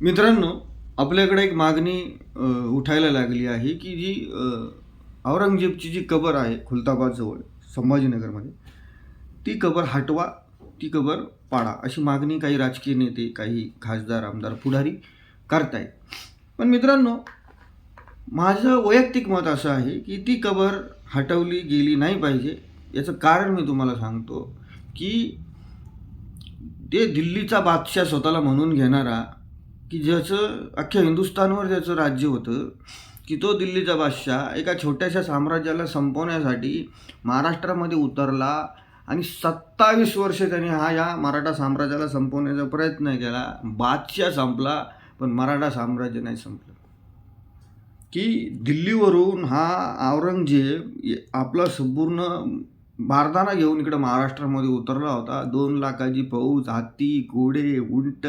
मित्रांनो आपल्याकडे एक मागणी उठायला लागली आहे की जी औरंगजेबची जी कबर आहे खुलताबादजवळ संभाजीनगरमध्ये ती कबर हटवा ती कबर पाडा अशी मागणी काही राजकीय नेते काही खासदार आमदार पुढारी करतायत. पण मित्रांनो माझं वैयक्तिक मत असं आहे की ती कबर हटवली गेली नाही पाहिजे याचं कारण मी तुम्हाला सांगतो की ते दिल्लीचा बादशाह स्वतःला म्हणून घेणारा की ज्याचं अख्ख्या हिंदुस्थानवर ज्याचं राज्य होतं की तो दिल्लीचा बादशाह एका छोट्याशा साम्राज्याला संपवण्यासाठी महाराष्ट्रामध्ये उतरला आणि सत्तावीस वर्ष त्याने हा या मराठा साम्राज्याला संपवण्याचा प्रयत्न केला. बादशाह संपला पण मराठा साम्राज्य नाही संपलं. की दिल्लीवरून हा औरंगजेब आपला संपूर्ण बारदाना घेऊन इकडं महाराष्ट्रामध्ये उतरला होता. दोन लाखाची फौज हत्ती घोडे उंट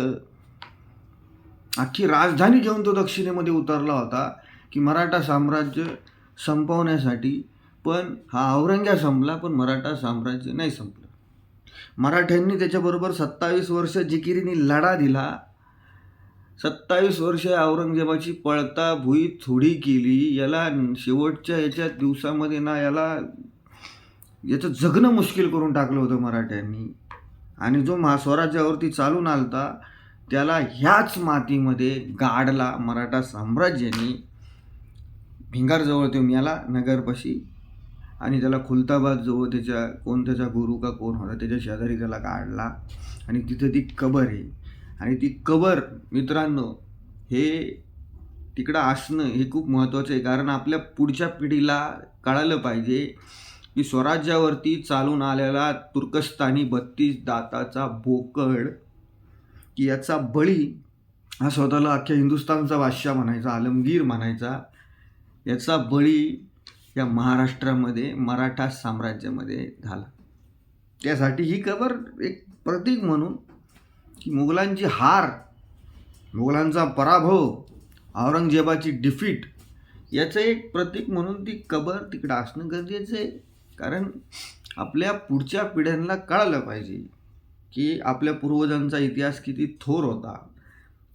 अख्खी राजधानी घेऊन तो दक्षिणेमध्ये उतरला होता की मराठा साम्राज्य संपवण्यासाठी पण हा औरंग्या संपला पण मराठा साम्राज्य नाही संपलं. मराठ्यांनी त्याच्याबरोबर सत्तावीस वर्ष जिकिरीने लढा दिला. सत्तावीस वर्ष औरंगजेबाची पळता भुई थोडी केली याला शेवटच्या याच्या दिवसामध्ये ना याला याचं जगणं मुश्किल करून टाकलं होतं मराठ्यांनी. आणि जो महा स्वराज्यावरती चालून आलता त्याला ह्याच मातीमध्ये गाडला मराठा साम्राज्याने भिंगारजवळ तो मिळाला नगरपाशी आणि त्याला खुलताबादजवळ त्याच्या कोण त्याचा गुरु का कोण होता त्याच्या शेजारी त्याला काढला आणि तिथं ती कबर आहे. आणि ती कबर मित्रांनो हे तिकडं असणं हे खूप महत्त्वाचं आहे. कारण आपल्या पुढच्या पिढीला कळालं पाहिजे की स्वराज्यावरती चालून आलेला तुर्कस्तानी बत्तीस दाताचा बोकड की याचा बळी हा स्वतःला अख्ख्या हिंदुस्थानचा बादशाह म्हणायचा आलमगीर म्हणायचा. याचा बळी या महाराष्ट्रामध्ये मराठा साम्राज्यामध्ये झाला. त्यासाठी ही खबर एक प्रतीक म्हणून की मुघलांची हार मुघलांचा पराभव औरंगजेबाची डिफीट याचं एक प्रतीक म्हणून ती कबर तिकडं असणं गरजेचं आहे. कारण आपल्या पुढच्या पिढ्यांना कळालं पाहिजे. की आपल्या पूर्वजांचा इतिहास किती थोर होता.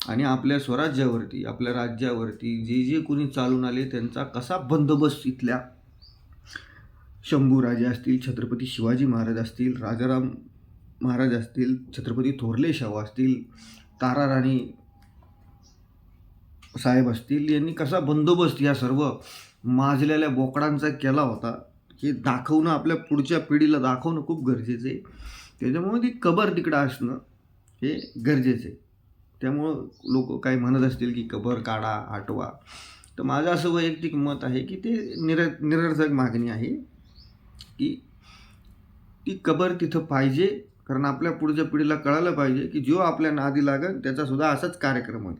आणि आपल्या स्वराज्यावरती आपल्या राज्यावरती जे जे कोणी चालून आले त्यांचा कसा बंदोबस्त इथल्या शंभूराजे असतील छत्रपती शिवाजी महाराज असतील राजाराम महाराज असतील छत्रपती थोरले शाहू असतील ताराराणी साहेब असतील यांनी कसा बंदोबस्त या सर्व माजलेल्या बोकडांचा केला होता हे दाखवणं आपल्या पुढच्या पिढीला दाखवणं खूप गरजेचं आहे. त्याच्यामुळे ती कबर तिकडं असणं हे गरजेचं आहे. त्यामुळं लोक काही म्हणत असतील की कबर काढा हटवा तर माझं असं वैयक्तिक मत आहे की ते निर निरर्थक मागणी आहे की ती कबर तिथं पाहिजे कारण आपल्या पुढच्या पिढीला कळालं पाहिजे की जो आपल्या नादी लागेल त्याचासुद्धा असाच कार्यक्रम होईल.